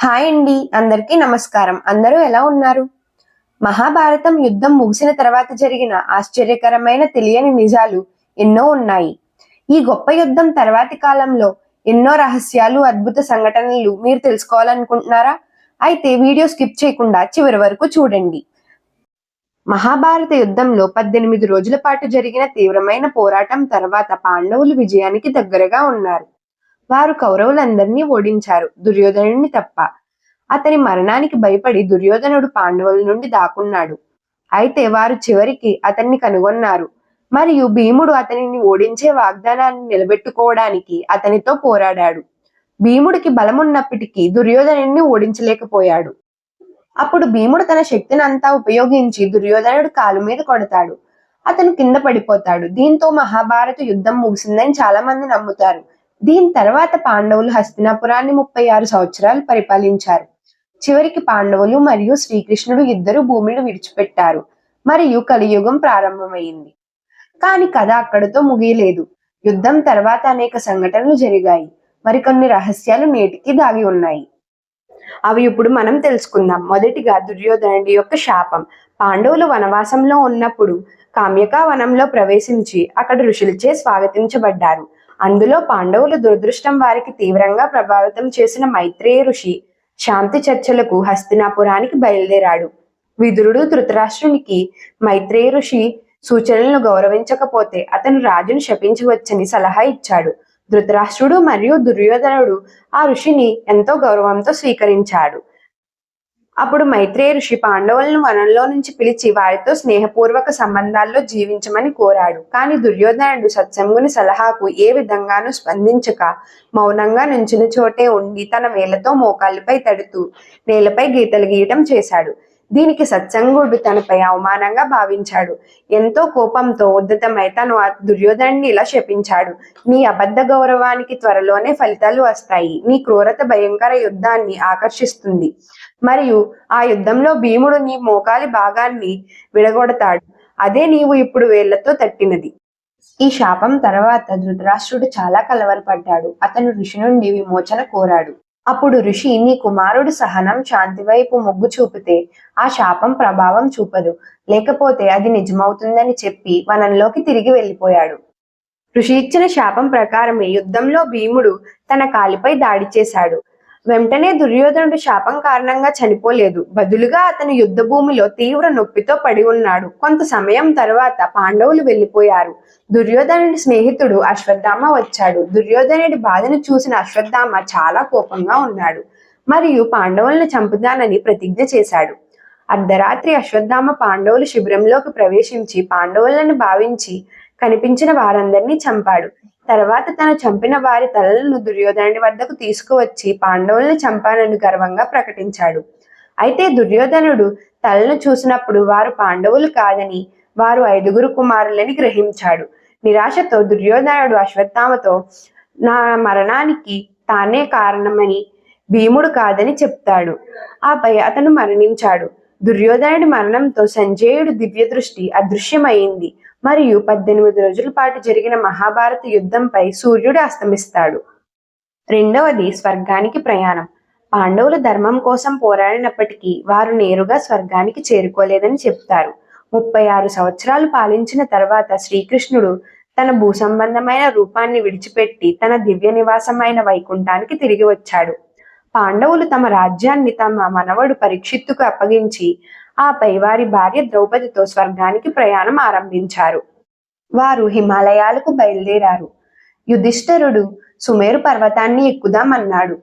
Hi అండి అందరికీ నమస్కారం. అందరూ ఎలా ఉన్నారు? మహాభారతం యుద్ధం ముగిసిన తర్వాత జరిగిన ఆశ్చర్యకరమైన తెలియని నిజాలు ఎన్నో ఉన్నాయి. ఈ గొప్ప యుద్ధం తర్వాతి కాలంలో ఎన్నో రహస్యాలు అద్భుత సంఘటనలు మీరు తెలుసుకోవాలనుకుంటున్నారా? అయితే వీడియో స్కిప్ చేయకుండా చివరి వరకు చూడండి. మహాభారత యుద్ధంలో పద్దెనిమిది రోజుల పాటు జరిగిన తీవ్రమైన పోరాటం తర్వాత పాండవులు విజయానికి దగ్గరగా ఉన్నారు. వారు కౌరవులందరినీ ఓడించారు దుర్యోధనుడిని తప్ప. అతని మరణానికి భయపడి దుర్యోధనుడు పాండవుల నుండి దాక్కున్నాడు. అయితే వారు చివరికి అతన్ని కనుగొన్నారు. మరియు భీముడు అతనిని ఓడించే వాగ్దానాన్ని నిలబెట్టుకోవడానికి అతనితో పోరాడాడు. భీముడికి బలమున్నప్పటికీ దుర్యోధనుడిని ఓడించలేకపోయాడు. అప్పుడు భీముడు తన శక్తిని అంతా ఉపయోగించి దుర్యోధనుడు కాలు మీద కొడతాడు. అతను కింద పడిపోతాడు. దీంతో మహాభారత యుద్ధం ముగిసిందని చాలా మంది నమ్ముతారు. దీని తర్వాత పాండవులు హస్తినాపురాన్ని ముప్పై ఆరు సంవత్సరాలు పరిపాలించారు. చివరికి పాండవులు మరియు శ్రీకృష్ణుడు ఇద్దరు భూమిని విడిచిపెట్టారు. మరియు కలియుగం ప్రారంభమైంది. కాని కథ అక్కడితో ముగియలేదు. యుద్ధం తర్వాత అనేక సంఘటనలు జరిగాయి. మరికొన్ని రహస్యాలు నేటికి దాగి ఉన్నాయి. అవి ఇప్పుడు మనం తెలుసుకుందాం. మొదటిగా దుర్యోధనుడి యొక్క శాపం. పాండవులు వనవాసంలో ఉన్నప్పుడు కామ్యకా వనంలో ప్రవేశించి అక్కడ ఋషులచే స్వాగతించబడ్డారు. అందులో పాండవుల దురదృష్టం వారికి తీవ్రంగా ప్రభావితం చేసిన మైత్రేయ ఋషి శాంతి చర్చలకు హస్తినాపురానికి బయలుదేరాడు. విదురుడు ధృతరాష్ట్రునికి మైత్రేయ ఋషి సూచనలను గౌరవించకపోతే అతను రాజును శపించవచ్చని సలహా ఇచ్చాడు. ధృతరాష్ట్రుడు మరియు దుర్యోధనుడు ఆ ఋషిని ఎంతో గౌరవంతో స్వీకరించాడు. అప్పుడు మైత్రేయ ఋషి పాండవులను వనంలో నుంచి పిలిచి వారితో స్నేహపూర్వక సంబంధాల్లో జీవించమని కోరాడు. కానీ దుర్యోధనుడు సత్సంగుని సలహాకు ఏ విధంగానూ స్పందించక మౌనంగా నుంచిన చోటే ఉండి తన వేలతో మోకాళ్ళపై తడుతూ నేలపై గీతలు గీయటం చేశాడు. దీనికి సత్సంగుడు తనపై అవమానంగా భావించాడు. ఎంతో కోపంతో ఉద్ధతమై తను దుర్యోధనుడిని ఇలా శపించాడు. నీ అబద్ధ గౌరవానికి త్వరలోనే ఫలితాలు వస్తాయి. నీ క్రూరత భయంకర యుద్ధాన్ని ఆకర్షిస్తుంది. మరియు ఆ యుద్ధంలో భీముడు నీ మోకాలి భాగాన్ని విడగొడతాడు. అదే నీవు ఇప్పుడు వేళ్ళతో తట్టినది. ఈ శాపం తర్వాత ధృతరాష్ట్రుడు చాలా కలవరపడ్డాడు. అతను ఋషి నుండి విమోచన కోరాడు. అప్పుడు ఋషి నీ కుమారుడు సహనం శాంతి వైపు మొగ్గు చూపితే ఆ శాపం ప్రభావం చూపదు. లేకపోతే అది నిజమవుతుందని చెప్పి వనంలోకి తిరిగి వెళ్ళిపోయాడు. ఋషి ఇచ్చిన శాపం ప్రకారమే యుద్ధంలో భీముడు తన కాలిపై దాడి చేశాడు. వెంటనే దుర్యోధనుడు శాపం కారణంగా చనిపోలేదు. బదులుగా అతను యుద్ధ భూమిలో తీవ్ర నొప్పితో పడి ఉన్నాడు. కొంత సమయం తర్వాత పాండవులు వెళ్ళిపోయారు. దుర్యోధనుడి స్నేహితుడు అశ్వత్థామ వచ్చాడు. దుర్యోధనుడి బాధను చూసిన అశ్వత్థామ చాలా కోపంగా ఉన్నాడు మరియు పాండవులను చంపుతానని ప్రతిజ్ఞ చేశాడు. అర్ధరాత్రి అశ్వత్థామ పాండవులు శిబిరంలోకి ప్రవేశించి పాండవులను భావించి కనిపించిన వారందరినీ చంపాడు. తర్వాత తను చంపిన వారి తలలను దుర్యోధనుడి వద్దకు తీసుకువచ్చి పాండవులను చంపానని గర్వంగా ప్రకటించాడు. అయితే దుర్యోధనుడు తలను చూసినప్పుడు వారు పాండవులు కాదని వారు ఐదుగురు కుమారులని గ్రహించాడు. నిరాశతో దుర్యోధనుడు అశ్వత్థామతో నా మరణానికి తానే కారణమని భీముడు కాదని చెప్తాడు. ఆపై అతను మరణించాడు. దుర్యోధనుడి మరణంతో సంజయుడు దివ్య దృష్టి అదృశ్యమైంది. మరియు పద్దెనిమిది రోజుల పాటు జరిగిన మహాభారత యుద్ధంపై సూర్యుడు అస్తమిస్తాడు. రెండవది స్వర్గానికి ప్రయాణం. పాండవులు ధర్మం కోసం పోరాడినప్పటికీ వారు నేరుగా స్వర్గానికి చేరుకోలేదని చెప్తారు. ముప్పై ఆరు సంవత్సరాలు పాలించిన తర్వాత శ్రీకృష్ణుడు తన భూసంబంధమైన రూపాన్ని విడిచిపెట్టి తన దివ్య నివాసమైన వైకుంఠానికి తిరిగి వచ్చాడు. పాండవులు తమ రాజ్యాన్ని తమ మనవడు పరీక్షిత్తుకు అప్పగించి ఆపై వారి భార్య ద్రౌపదితో స్వర్గానికి ప్రయాణం ఆరంభించారు. వారు హిమాలయాలకు బయలుదేరారు. యుధిష్ఠరుడు సుమేరు పర్వతాన్ని ఎక్కుదామన్నాడు.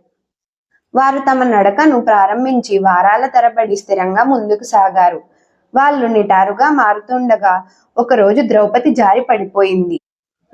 వారు తమ నడకను ప్రారంభించి వారాల తరబడి స్థిరంగా ముందుకు సాగారు. వాళ్ళు నిటారుగా మారుతుండగా ఒకరోజు ద్రౌపది జారి పడిపోయింది.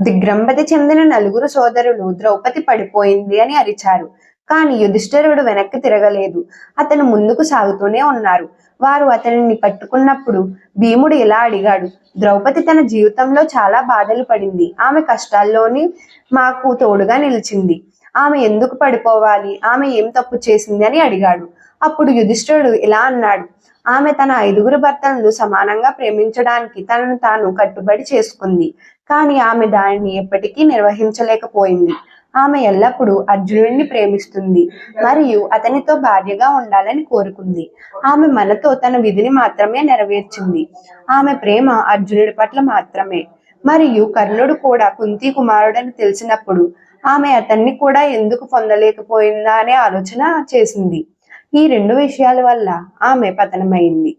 దిగ్రంబతి చెందిన నలుగురు సోదరులు ద్రౌపది పడిపోయింది అని అరిచారు. కానీ యుధిష్ఠరుడు వెనక్కి తిరగలేదు. అతను ముందుకు సాగుతూనే ఉన్నారు. వారు అతనిని పట్టుకున్నప్పుడు భీముడు ఇలా అడిగాడు ద్రౌపది తన జీవితంలో చాలా బాధలు పడింది. ఆమె కష్టాల్లోని మాకు తోడుగా నిలిచింది. ఆమె ఎందుకు పడిపోవాలి? ఆమె ఏం తప్పు చేసింది? అని అడిగాడు. అప్పుడు యుధిష్ఠుడు ఇలా అన్నాడు ఆమె తన ఐదుగురు భర్తలను సమానంగా ప్రేమించడానికి తనను తాను కట్టుబడి చేసుకుంది. కానీ ఆమె దానిని ఎప్పటికీ నిర్వహించలేకపోయింది. ఆమె ఎల్లప్పుడూ అర్జునుడిని ప్రేమిస్తుంది మరియు అతనితో భార్యగా ఉండాలని కోరుకుంది. ఆమె మనతో తన విధిని మాత్రమే నెరవేర్చింది. ఆమె ప్రేమ అర్జునుడి పట్ల మాత్రమే. మరియు కర్ణుడు కూడా కుంతి కుమారుడని తెలిసినప్పుడు ఆమె అతన్ని కూడా ఎందుకు పొందలేకపోయిందా అనే ఆలోచన చేసింది. ఈ రెండు విషయాల వల్ల ఆమె పతనమైంది.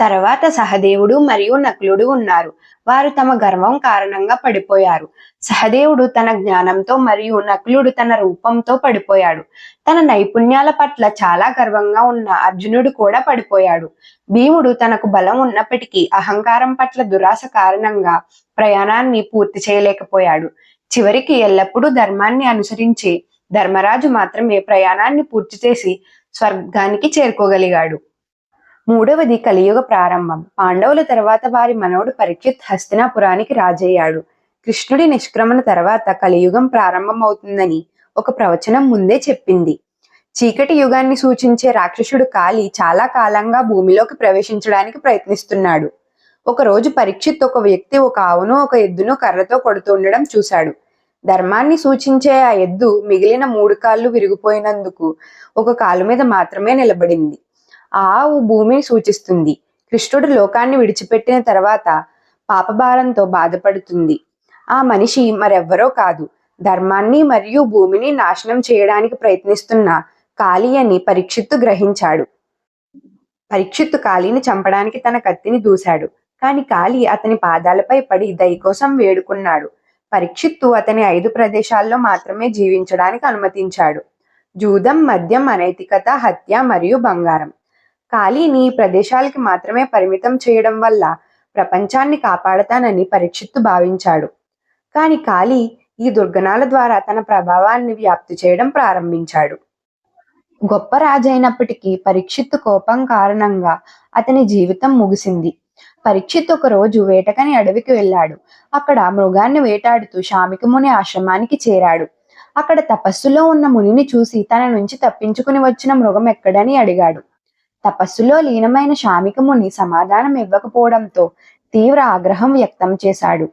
తర్వాత సహదేవుడు మరియు నకులుడు ఉన్నారు. వారు తమ గర్వం కారణంగా పడిపోయారు. సహదేవుడు తన జ్ఞానంతో మరియు నకులుడు తన రూపంతో పడిపోయాడు. తన నైపుణ్యాల పట్ల చాలా గర్వంగా ఉన్న అర్జునుడు కూడా పడిపోయాడు. భీముడు తనకు బలం ఉన్నప్పటికీ అహంకారం పట్ల దురాశ కారణంగా ప్రయాణాన్ని పూర్తి చేయలేకపోయాడు. చివరికి ఎల్లప్పుడూ ధర్మాన్ని అనుసరించే ధర్మరాజు మాత్రమే ప్రయాణాన్ని పూర్తి చేసి స్వర్గానికి చేరుకోగలిగాడు. మూడవది కలియుగ ప్రారంభం. పాండవుల తర్వాత వారి మనవడు పరీక్షిత్ హస్తినాపురానికి రాజయ్యాడు. కృష్ణుడి నిష్క్రమణ తర్వాత కలియుగం ప్రారంభమవుతుందని ఒక ప్రవచనం ముందే చెప్పింది. చీకటి యుగాన్ని సూచించే రాక్షసుడు కాలి చాలా కాలంగా భూమిలోకి ప్రవేశించడానికి ప్రయత్నిస్తున్నాడు. ఒక రోజు పరీక్షిత్ ఒక వ్యక్తి ఒక ఆవును ఒక ఎద్దును కర్రతో కొడుతుండడం చూశాడు. ధర్మాన్ని సూచించే ఆ ఎద్దు మిగిలిన మూడు కాళ్ళు విరిగిపోయినందుకు ఒక కాలు మీద మాత్రమే నిలబడింది. ఆవు భూమిని సూచిస్తుంది. కృష్ణుడు లోకాన్ని విడిచిపెట్టిన తర్వాత పాపభారంతో బాధపడుతుంది. ఆ మనిషి మరెవ్వరో కాదు. ధర్మాన్ని మరియు భూమిని నాశనం చేయడానికి ప్రయత్నిస్తున్న కాళీ అని పరీక్షిత్తు గ్రహించాడు. పరీక్షిత్తు కాళీని చంపడానికి తన కత్తిని దూశాడు. కాని కాళీ అతని పాదాలపై పడి దయ కోసం వేడుకున్నాడు. పరీక్షిత్తు అతని ఐదు ప్రదేశాల్లో మాత్రమే జీవించడానికి అనుమతించాడు. జూదం మద్యం అనైతికత హత్య మరియు బంగారం. కాళీని ప్రదేశాలకి మాత్రమే పరిమితం చేయడం వల్ల ప్రపంచాన్ని కాపాడతానని పరీక్షిత్తు భావించాడు. కాని కాళీ ఈ దుర్గణాల ద్వారా తన ప్రభావాన్ని వ్యాప్తి చేయడం ప్రారంభించాడు. గొప్ప రాజైనప్పటికీ పరీక్షిత్తు కోపం కారణంగా అతని జీవితం ముగిసింది. పరీక్షిత్ ఒక రోజు వేటకని అడవికి వెళ్ళాడు. అక్కడ మృగాన్ని వేటాడుతూ శామిక ముని ఆశ్రమానికి చేరాడు. అక్కడ తపస్సులో ఉన్న మునిని చూసి తన నుంచి తప్పించుకుని వచ్చిన మృగం ఎక్కడని అడిగాడు. తపస్సులో లీనమైన శామికముని సమాధానం ఇవ్వకపోవడంతో తీవ్ర ఆగ్రహం వ్యక్తం చేశాడు.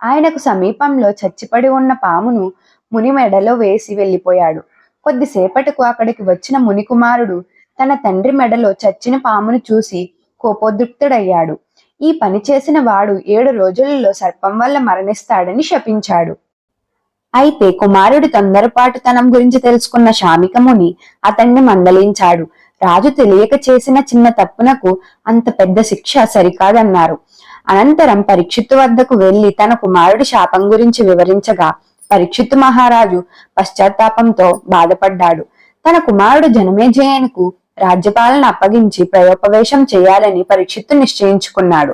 ఆయనకు సమీపంలో చచ్చిపడి ఉన్న పామును ముని మెడలో వేసి వెళ్ళిపోయాడు. కొద్దిసేపటికు అక్కడికి వచ్చిన ముని కుమారుడు తన తండ్రి మెడలో చచ్చిన పామును చూసి కోపోద్రిక్తుడయ్యాడు. ఈ పని చేసిన వాడు ఏడు రోజులలో సర్పం వల్ల మరణిస్తాడని శపించాడు. అయితే కుమారుడి తొందరపాటుతనం గురించి తెలుసుకున్న శామికముని అతన్ని మందలించాడు. రాజు తెలియక చేసిన చిన్న తప్పునకు అంత పెద్ద శిక్ష సరికాదన్నారు. అనంతరం పరీక్షిత్తు వద్దకు వెళ్ళి తన కుమారుడి శాపం గురించి వివరించగా పరీక్షిత్తు మహారాజు పశ్చాత్తాపంతో బాధపడ్డాడు. తన కుమారుడు జనమేజయునికి రాజ్యపాలన అప్పగించి ప్రయోపవేశం చేయాలని పరీక్షిత్తు నిశ్చయించుకున్నాడు.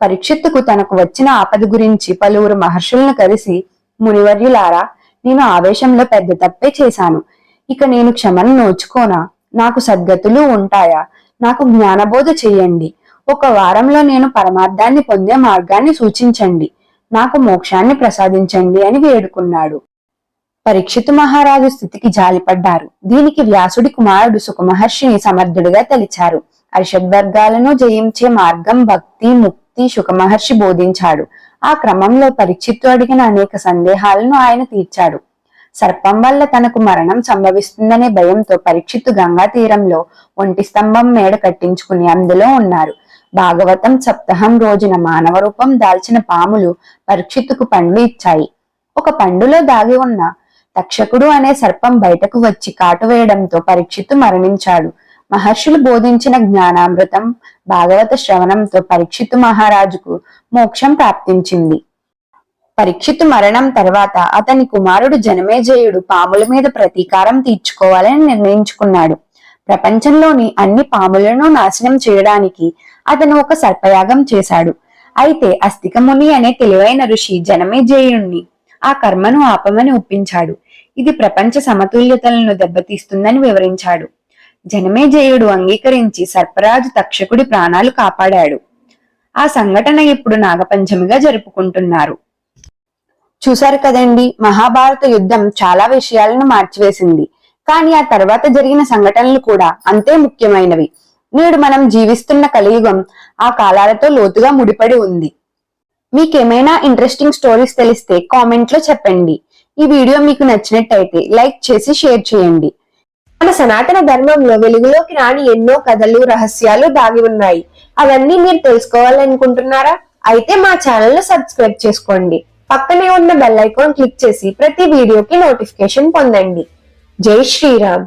పరీక్షిత్తుకు తనకు వచ్చిన ఆపద గురించి పలువురు మహర్షులను కలిసి మునివర్యులారా నేను ఆవేశంలో పెద్ద తప్పే చేశాను. ఇక నేను క్షమను నోచుకోనా? నాకు సద్గతులు ఉంటాయా? నాకు జ్ఞానబోధ చేయండి. ఒక వారంలో నేను పరమార్థాన్ని పొందే మార్గాన్ని సూచించండి. నాకు మోక్షాన్ని ప్రసాదించండి అని వేడుకున్నాడు. పరీక్షితు మహారాజు స్థితికి జాలిపడ్డారు. దీనికి వ్యాసుడి కుమారుడు సుఖమహర్షిని సమర్థుడిగా తలిచారు. అరిషద్వర్గాలను జయించే మార్గం భక్తి ముక్తి సుఖమహర్షి బోధించాడు. ఆ క్రమంలో పరీక్షిత్తు అడిగిన అనేక సందేహాలను ఆయన తీర్చాడు. సర్పం వల్ల తనకు మరణం సంభవిస్తుందనే భయంతో పరీక్షిత్తు గంగా తీరంలో ఒంటి స్తంభం మేడ కట్టించుకుని అందులో ఉన్నారు. భాగవతం సప్తహం రోజున మానవ రూపం దాల్చిన పాములు పరీక్షిత్తుకు పండ్లు ఇచ్చాయి. ఒక పండులో దాగి ఉన్న తక్షకుడు అనే సర్పం బయటకు వచ్చి కాటు వేయడంతో పరీక్షిత్తు మరణించాడు. మహర్షులు బోధించిన జ్ఞానామృతం భాగవత శ్రవణంతో పరీక్షిత్తు మహారాజుకు మోక్షం ప్రాప్తించింది. పరీక్షిత్ మరణం తర్వాత అతని కుమారుడు జనమేజయుడు పాముల మీద ప్రతీకారం తీర్చుకోవాలని నిర్ణయించుకున్నాడు. ప్రపంచంలోని అన్ని పాములను నాశనం చేయడానికి అతను ఒక సర్పయాగం చేశాడు. అయితే అస్తికముని అనే తెలివైన ఋషి జనమేజయుణ్ణి ఆ కర్మను ఆపమని ఒప్పించాడు. ఇది ప్రపంచ సమతుల్యతలను దెబ్బతీస్తుందని వివరించాడు. జనమేజయుడు అంగీకరించి సర్పరాజు తక్షకుడి ప్రాణాలు కాపాడాడు. ఆ సంఘటన ఇప్పుడు నాగపంచమిగా జరుపుకుంటున్నారు. చూశారు కదండి మహాభారత యుద్ధం చాలా విషయాలను మార్చివేసింది. కానీ ఆ తర్వాత జరిగిన సంఘటనలు కూడా అంతే ముఖ్యమైనవి. నేడు మనం జీవిస్తున్న కలియుగం ఆ కాలాలతో లోతుగా ముడిపడి ఉంది. మీకేమైనా ఇంట్రెస్టింగ్ స్టోరీస్ తెలిస్తే కామెంట్లో చెప్పండి. ఈ వీడియో మీకు నచ్చినట్టయితే లైక్ చేసి షేర్ చేయండి. మన సనాతన ధర్మంలో వెలుగులోకి రాని ఎన్నో కథలు రహస్యాలు దాగి ఉన్నాయి. అవన్నీ మీరు తెలుసుకోవాలనుకుంటున్నారా? అయితే మా ఛానల్ సబ్స్క్రైబ్ చేసుకోండి. పక్కనే ఉన్న బెల్ ఐకాన్ క్లిక్ చేసి ప్రతి వీడియోకి నోటిఫికేషన్ పొందండి. జై శ్రీరామ్.